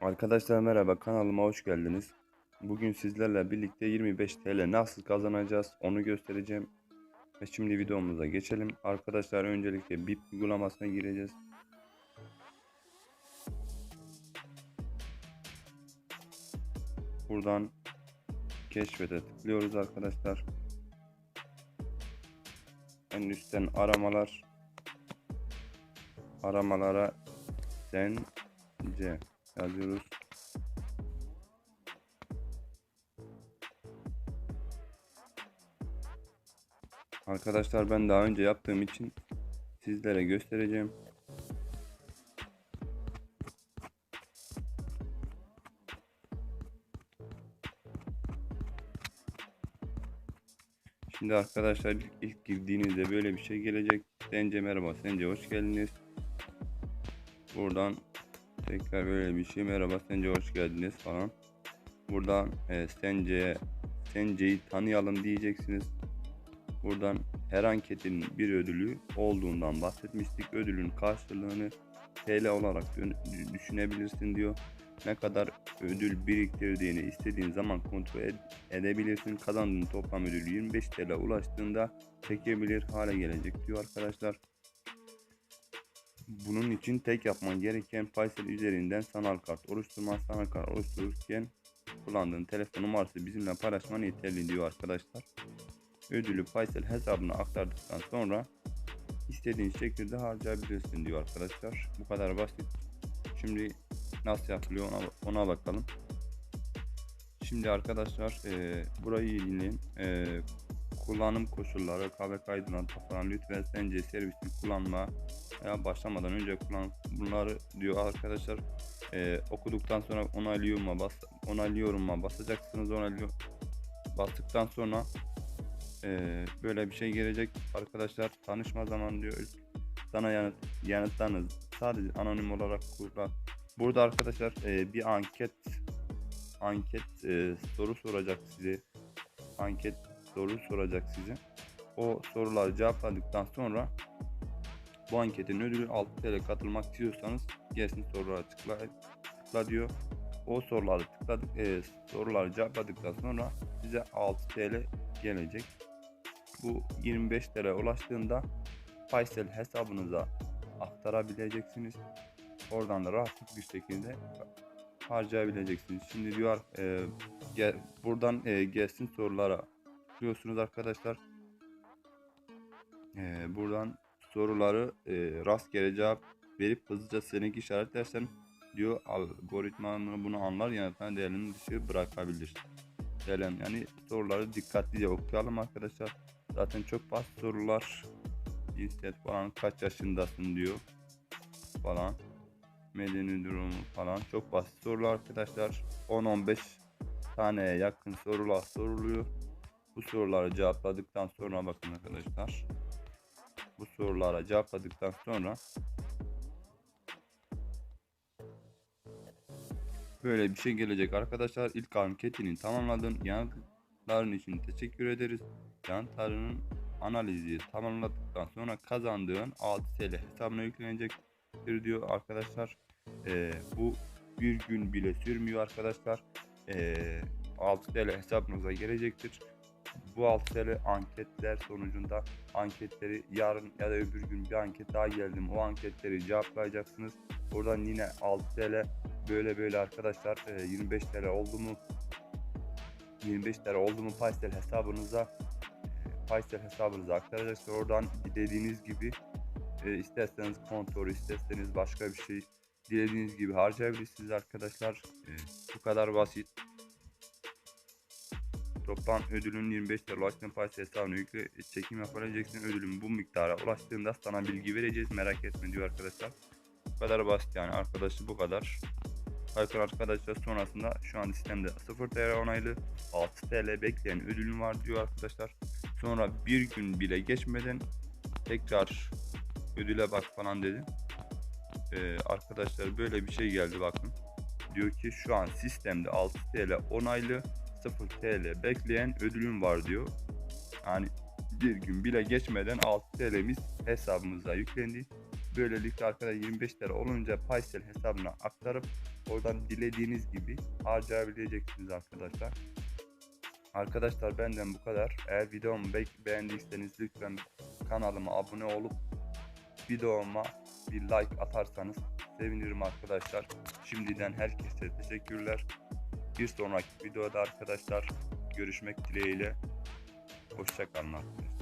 Arkadaşlar merhaba kanalıma hoş geldiniz. Bugün sizlerle birlikte 25 TL nasıl kazanacağız onu göstereceğim. Ve şimdi videomuza geçelim. Arkadaşlar öncelikle BIP uygulamasına gireceğiz. Buradan keşfete tıklıyoruz arkadaşlar. En üstten aramalar. Aramalara sence yazıyoruz. Arkadaşlar ben daha önce yaptığım için sizlere göstereceğim. Şimdi arkadaşlar ilk, ilk girdiğinizde böyle bir şey gelecek. Sence merhaba, sence hoş geldiniz. Buradan tekrar böyle bir şey merhaba, sence hoş geldiniz falan. Buradan e, sence senceyi tanıyalım diyeceksiniz. Buradan her anketin bir ödülü olduğundan bahsetmiştik. Ödülün karşılığını TL olarak düşünebilirsin diyor. Ne kadar ödül biriktirdiğini istediğin zaman kontrol ed- edebilirsin. Kazandığın toplam ödül 25 TL ulaştığında çekebilir hale gelecek diyor arkadaşlar. Bunun için tek yapman gereken Paysel üzerinden sanal kart oluşturman. Sanal kart oluştururken kullandığın telefon numarası bizimle paylaşman yeterli diyor arkadaşlar. Ödülü Paysel hesabına aktardıktan sonra istediğin şekilde harcayabilirsin diyor arkadaşlar. Bu kadar basit. Şimdi nasıl yapılıyor ona, ona bakalım. Şimdi arkadaşlar e, burayı dinleyin. E, kullanım koşulları KVK aydınlatma falan lütfen sence servisin kullanma veya başlamadan önce kullan bunları diyor arkadaşlar. E, okuduktan sonra onaylıyorum bas onaylıyorum basacaksınız onaylıyor bastıktan sonra e, böyle bir şey gelecek. Arkadaşlar tanışma zaman diyor. Sana yanıt yanıtlarınız sadece anonim olarak kullan burada arkadaşlar e, bir anket anket e, soru soracak size. Anket soru soracak size o soruları cevapladıktan sonra bu anketin ödülü 6 TL katılmak istiyorsanız gelsin sorulara tıkla, tıkla diyor o soruları tıkladık e, soruları cevapladıktan sonra size 6 TL gelecek bu 25 TL ulaştığında Paysel hesabınıza aktarabileceksiniz. Oradan da rahat bir şekilde harcayabileceksiniz. Şimdi diyor e, gel, buradan e, gelsin sorulara tıklıyorsunuz arkadaşlar. E, buradan soruları e, rastgele cevap verip hızlıca seninki işaretlersen diyor algoritmanı bunu anlar yanıtlarını değerinin dışı bırakabilir. Değerlen, yani soruları dikkatlice okuyalım arkadaşlar. Zaten çok basit sorular. Cinsiyet falan kaç yaşındasın diyor falan. Medeni durumu falan. Çok basit sorular arkadaşlar. 10-15 taneye yakın sorular soruluyor. Bu soruları cevapladıktan sonra bakın arkadaşlar. Bu sorulara cevapladıktan sonra böyle bir şey gelecek arkadaşlar. İlk anketini tamamladın. Yanıtların için teşekkür ederiz. Yanıtlarının analizi tamamladıktan sonra kazandığın 6 TL hesabına yüklenecektir diyor arkadaşlar. Ee, bu bir gün bile sürmüyor arkadaşlar. Ee, 6 TL hesabınıza gelecektir. Bu 6 TL anketler sonucunda anketleri yarın ya da öbür gün bir anket daha geldim. O anketleri cevaplayacaksınız. Oradan yine 6 TL böyle böyle arkadaşlar e, 25 TL oldu mu 25 TL oldu mu Paysel hesabınıza Paysel hesabınıza aktaracaksınız. Oradan dediğiniz gibi e, isterseniz kontrol isterseniz başka bir şey dilediğiniz gibi harcayabilirsiniz arkadaşlar. E, bu kadar basit. Toplam ödülün 25 TL ulaştığın Paysel hesabına yükle çekim yapabileceksin. Ödülün bu miktara ulaştığında sana bilgi vereceğiz. Merak etme diyor arkadaşlar. Bu kadar basit yani arkadaşı bu kadar. Bakın arkadaşlar sonrasında şu an sistemde 0 TL onaylı 6 TL bekleyen ödülüm var diyor arkadaşlar. Sonra bir gün bile geçmeden tekrar ödüle bak falan dedi. Ee, arkadaşlar böyle bir şey geldi bakın. Diyor ki şu an sistemde 6 TL onaylı 0 TL bekleyen ödülüm var diyor. Yani bir gün bile geçmeden 6 TL'miz hesabımıza yüklendi. Böylelikle arkadaşlar 25 TL olunca Paysel hesabına aktarıp oradan dilediğiniz gibi harcayabileceksiniz arkadaşlar. Arkadaşlar benden bu kadar. Eğer videomu be- beğendiyseniz lütfen kanalıma abone olup videoma bir like atarsanız sevinirim arkadaşlar. Şimdiden herkese teşekkürler. Bir sonraki videoda arkadaşlar görüşmek dileğiyle. Hoşçakalın arkadaşlar.